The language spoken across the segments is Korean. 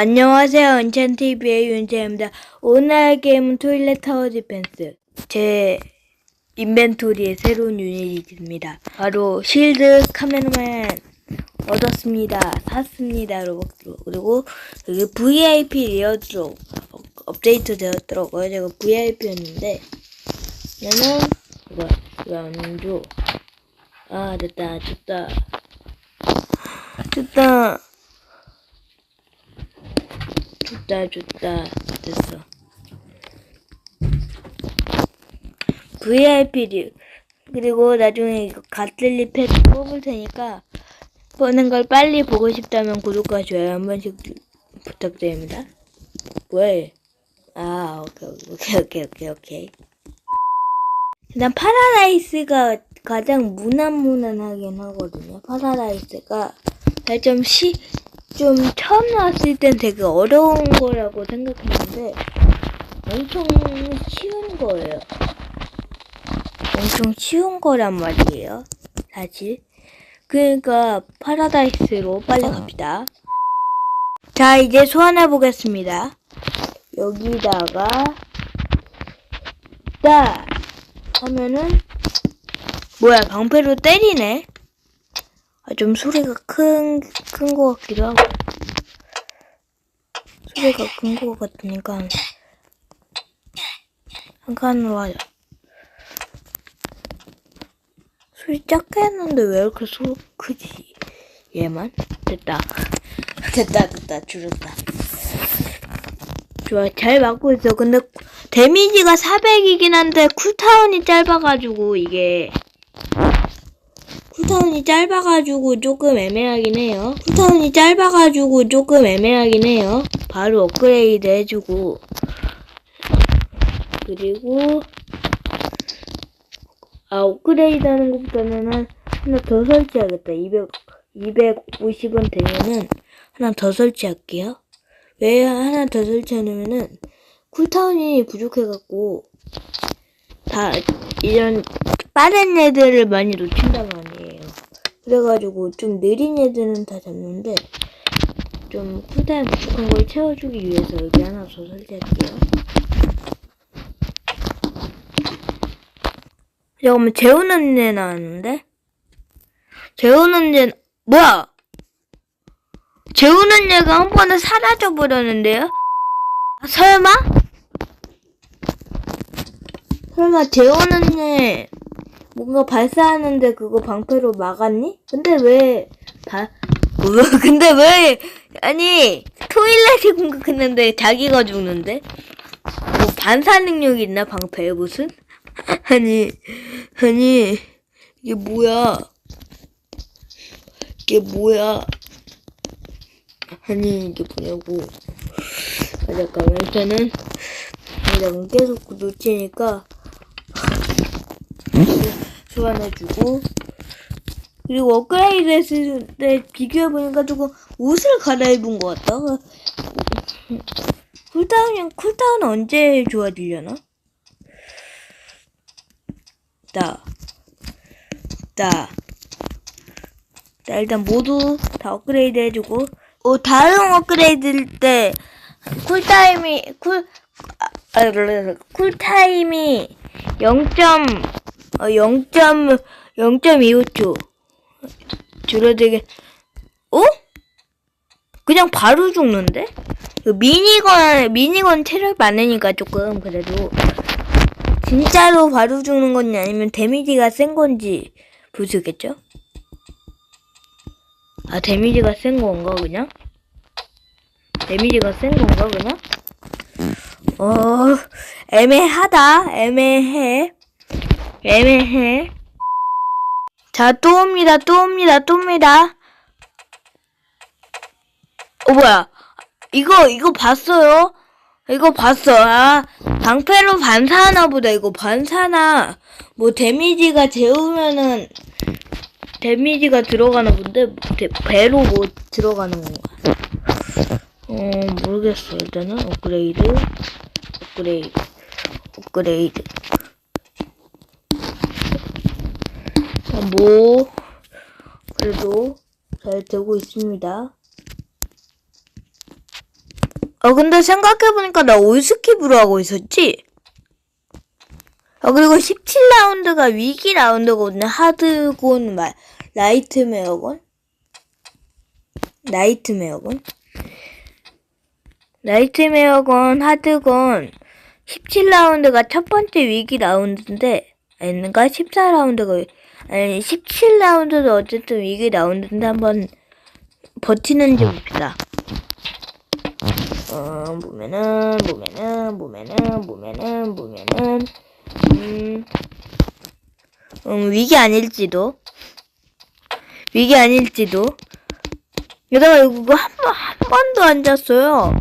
안녕하세요. 은찬TV의 윤재입니다. 오늘 할 게임은 토일렛 타워 디펜스. 제 인벤토리의 새로운 유닛입니다. 바로 실드 카메라맨 얻었습니다. 샀습니다. 로벅스로. 그리고 여기 VIP 리어드로 업데이트 되었더라고요. 제가 VIP였는데 얘는 이거 이거 안 줘. 아 됐다 됐다 됐다 좋다 좋다. 됐어. VIP류. 그리고 나중에 이거 가틀리 펫 뽑을 테니까 보는 걸 빨리 보고 싶다면 구독과 좋아요 한 번씩 부탁드립니다. 왜? 아 오케이 오케이 오케이 오케이 일단 파라다이스가 가장 무난무난하긴 하거든요. 파라다이스가 좀 시, 좀 처음 나왔을 땐 되게 어려운 거라고 생각했는데 엄청 쉬운 거예요. 엄청 쉬운 거란 말이에요. 사실. 그러니까 파라다이스로 빨리 갑시다. 자, 이제 소환해 보겠습니다. 여기다가 딱 하면은 뭐야 방패로 때리네. 아, 좀 소리가 큰, 큰 것 같기도 하고. 소리가 큰 것 같으니까, 칸으로 하자. 소리 작게 했는데 왜 이렇게 소, 크지? 얘만? 됐다. 됐다, 됐다, 줄였다. 좋아, 잘 맞고 있어. 근데, 데미지가 400이긴 한데, 쿨타운이 짧아가지고, 이게. 쿨타운이 짧아가지고 조금 애매하긴 해요. 쿨타운이 짧아가지고 조금 애매하긴 해요. 바로 업그레이드 해주고. 그리고, 아, 업그레이드 하는 것보다는 한, 하나 더 설치하겠다. 200, 250원 되면은 하나 더 설치할게요. 왜 하나 더 설치하냐면은, 쿨타운이 부족해갖고, 다, 이런, 빠른 애들을 많이 말이에요. 그래가지고 좀 느린 애들은 다 잡는데 좀 쿨타임 부족한 걸 채워주기 위해서 여기 하나 더 설치할게요. 잠깐만 재우는 애 나왔는데? 재우는 애 뭐야? 재우는 애가 한 번에 사라져 버렸는데요? 아, 설마? 설마 재우는 애 뭔가 발사하는데 그거 방패로 막았니? 근데 왜 바, 뭐, 근데 왜 아니 토일렛이 공격했는데 자기가 죽는데? 뭐 반사 능력이 있나 방패에 무슨? 아니 아니 이게 뭐야? 이게 뭐야? 아니 이게 뭐냐고? 아 잠깐만 일단은 내가 계속 놓치니까 교환해주고 그리고 업그레이드 했을 때 비교해보니까 조금 옷을 갈아입은 것 같다 쿨다운이 쿨다운 언제 좋아지려나? 나, 나, 나 일단 모두 다 업그레이드 해주고 어, 다른 업그레이드일 때 쿨타임이 쿨 아, 아, 쿨타임이 0. 어, 0.0.25초 줄어들게 어? 그냥 바로 죽는데? 그 미니건 미니건 체력 많으니까 조금 그래도 진짜로 바로 죽는 건지 아니면 데미지가 센 건지 보시겠죠? 아 데미지가 센 건가 그냥? 데미지가 센 건가 그냥? 어 애매하다 애매해 애매해. 자, 또 옵니다, 또 옵니다, 또 옵니다. 어, 뭐야. 이거, 이거 봤어요? 이거 봤어. 아, 방패로 반사하나 보다. 이거 반사나, 뭐, 데미지가 재우면은, 데미지가 들어가나 본데, 데, 배로 뭐 들어가는 건가? 어, 모르겠어. 일단은, 업그레이드, 업그레이드, 업그레이드. 뭐 그래도 잘 되고 있습니다. 아, 근데 생각해보니까 나 올스킵으로 하고 있었지? 아, 그리고 17라운드가 위기 라운드거든요. 하드곤, 마, 라이트메어건? 나이트메어건? 나이트메어건, 하드건, 17라운드가 첫 번째 위기 라운드인데, 아닌가? 14라운드가, 아니, 17라운드도 어쨌든 위기 라운드인데 한번 버티는지 봅시다. 어, 보면은, 보면은, 보면은, 보면은, 보면은, 음, 음, 위기 아닐지도. 위기 아닐지도. 게다가 이거 한 번, 한 번도 안 잤어요.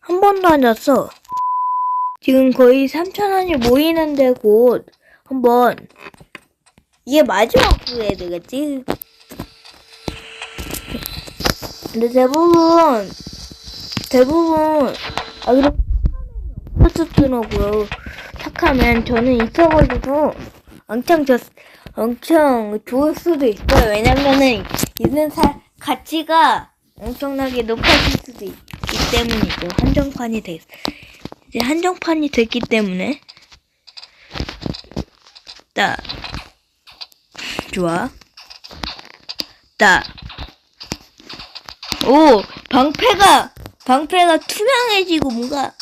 한 번도 안 잤어. 지금 거의 3천원이 모이는데 곧 한번 이게 마지막 구해야 되겠지? 근데 대부분 대부분 아 그럼 없었더라고요. 착하면 저는 있어가지고 엄청 좋 엄청 좋을 수도 있어요. 왜냐면은 있는 사 가치가 엄청나게 높아질 수도 있, 기 때문이죠. 한정판이 됐 이제 한정판이 됐기 때문에 딱 좋아 딱 오, 방패가, 방패가 투명해지고 뭔가,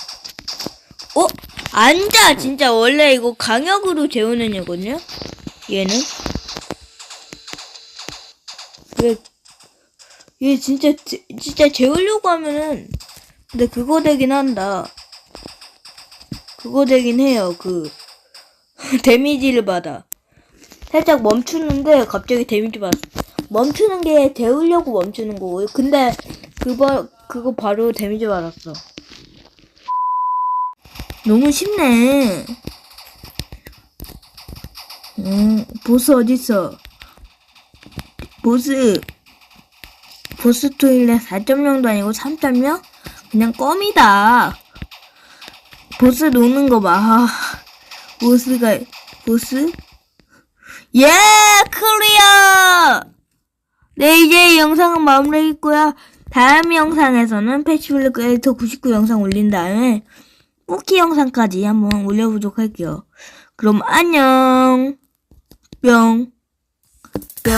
어? 앉아! 진짜 원래 이거 강력으로 재우는 애거든요? 얘는? 얘, 얘 진짜, 재- 진짜 재우려고 하면은, 근데 그거 되긴 한다. 그거 되긴 해요, 그, 데미지를 받아. 살짝 멈추는데 갑자기 데미지 받아. 멈추는 게 데우려고 멈추는 거고요. 근데 그거 그거 바로 데미지 받았어. 너무 쉽네. 음, 보스 어딨어? 보스 보스 토일렛 4.0도 아니고 3.0? 그냥 껌이다. 보스 노는 거 봐. 아, 보스가 보스? 예, 클리어! 네, 이제 영상은 마무리했고요. 다음 영상에서는 패치블랙 에디터 99 영상 올린 다음에 뽑기 영상까지 한번 올려보도록 할게요. 그럼 안녕. 뿅. 뿅.